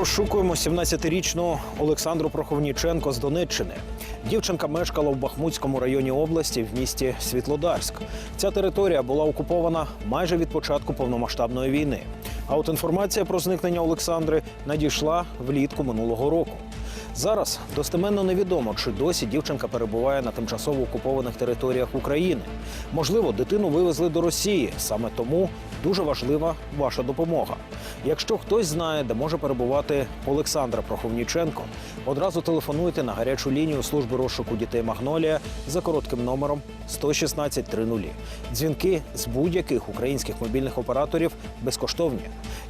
розшукуємо 17-річну Олександру Проховніченко з Донеччини. Дівчинка мешкала в Бахмутському районі області в місті Світлодарськ. Ця територія була окупована майже від початку повномасштабної війни. А от інформація про зникнення Олександри надійшла влітку минулого року. Зараз достеменно невідомо, чи досі дівчинка перебуває на тимчасово окупованих територіях України. Можливо, дитину вивезли до Росії. Саме тому дуже важлива ваша допомога. Якщо хтось знає, де може перебувати Олександра Проховніченко, одразу телефонуйте на гарячу лінію служби розшуку дітей Магнолія за коротким номером 116 30. Дзвінки з будь-яких українських мобільних операторів безкоштовні.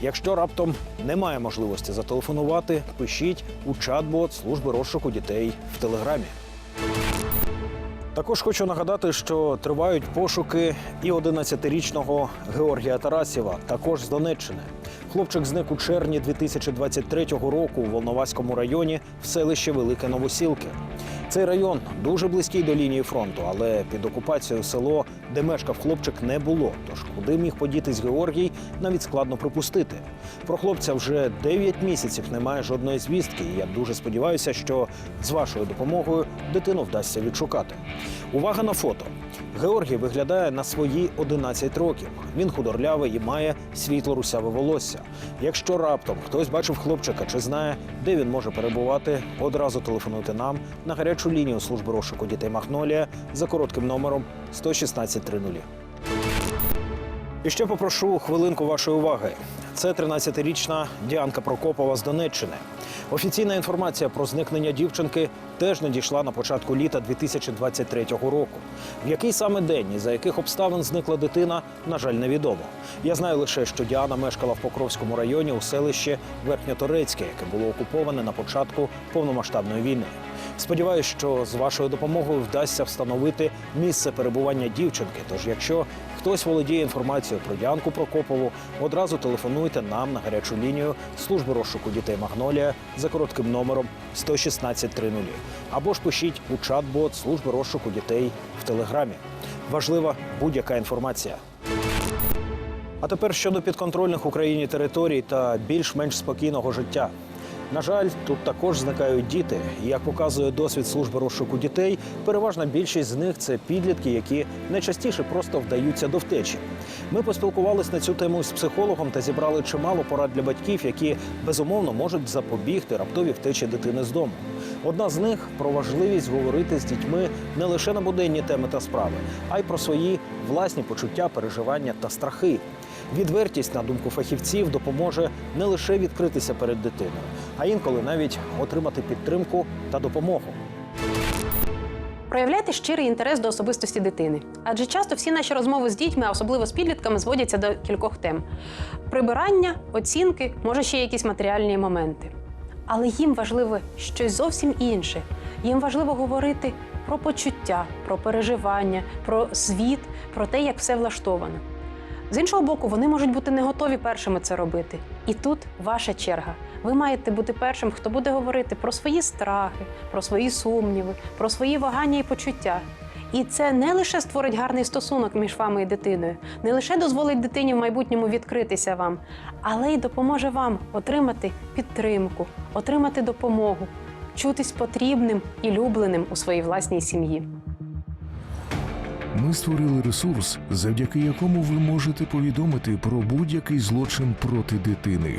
Якщо раптом немає можливості зателефонувати, пишіть у чат-бот служби розшуку дітей в телеграмі. Також хочу нагадати, що тривають пошуки і 11-річного Георгія Тарасєва, також з Донеччини. Хлопчик зник у червні 2023 року у Волноваському районі в селищі Велике Новосілки. Цей район дуже близький до лінії фронту, але під окупацією село, де мешкав хлопчик, не було. Тож куди міг подітись Георгій, навіть складно припустити. Про хлопця вже 9 місяців немає жодної звістки. І я дуже сподіваюся, що з вашою допомогою дитину вдасться відшукати. Увага на фото. Георгій виглядає на свої 11 років. Він худорлявий і має світло русяве волосся. Якщо раптом хтось бачив хлопчика чи знає, де він може перебувати, одразу телефонуйте нам на гарячу лінію служби розшуку дітей Магнолія за коротким номером 116 30. І ще попрошу хвилинку вашої уваги. Це 13-річна Діанка Прокопова з Донеччини. Офіційна інформація про зникнення дівчинки теж надійшла на початку літа 2023 року. В який саме день і за яких обставин зникла дитина, на жаль, невідомо. Я знаю лише, що Діана мешкала в Покровському районі у селищі Верхньоторецьке, яке було окуповане на початку повномасштабної війни. Сподіваюсь, що з вашою допомогою вдасться встановити місце перебування дівчинки. Тож, якщо хтось володіє інформацією про Діанку Прокопову, одразу телефонуйте нам на гарячу лінію служби розшуку дітей Магнолія за коротким номером 116 30. або ж пишіть у чат-бот служби розшуку дітей в телеграмі. Важлива будь-яка інформація. А тепер щодо підконтрольних Україні територій та більш-менш спокійного життя. На жаль, тут також зникають діти. Як показує досвід служби розшуку дітей, переважна більшість з них це підлітки, які найчастіше просто вдаються до втечі. Ми поспілкувалися на цю тему з психологом та зібрали чимало порад для батьків, які безумовно можуть запобігти раптові втечі дитини з дому. Одна з них про важливість говорити з дітьми не лише на буденні теми та справи, а й про свої власні почуття, переживання та страхи. Відвертість, на думку фахівців, допоможе не лише відкритися перед дитиною, а інколи навіть отримати підтримку та допомогу. Проявляйте щирий інтерес до особистості дитини, адже часто всі наші розмови з дітьми, а особливо з підлітками, зводяться до кількох тем: прибирання, оцінки, може ще якісь матеріальні моменти. Але їм важливо щось зовсім інше. Їм важливо говорити про почуття, про переживання, про світ, про те, як все влаштовано. З іншого боку, вони можуть бути не готові першими це робити. І тут ваша черга. Ви маєте бути першим, хто буде говорити про свої страхи, про свої сумніви, про свої вагання і почуття. І це не лише створить гарний стосунок між вами і дитиною, не лише дозволить дитині в майбутньому відкритися вам, але й допоможе вам отримати підтримку, отримати допомогу, чутись потрібним і любленим у своїй власній сім'ї. Ми створили ресурс, завдяки якому ви можете повідомити про будь-який злочин проти дитини.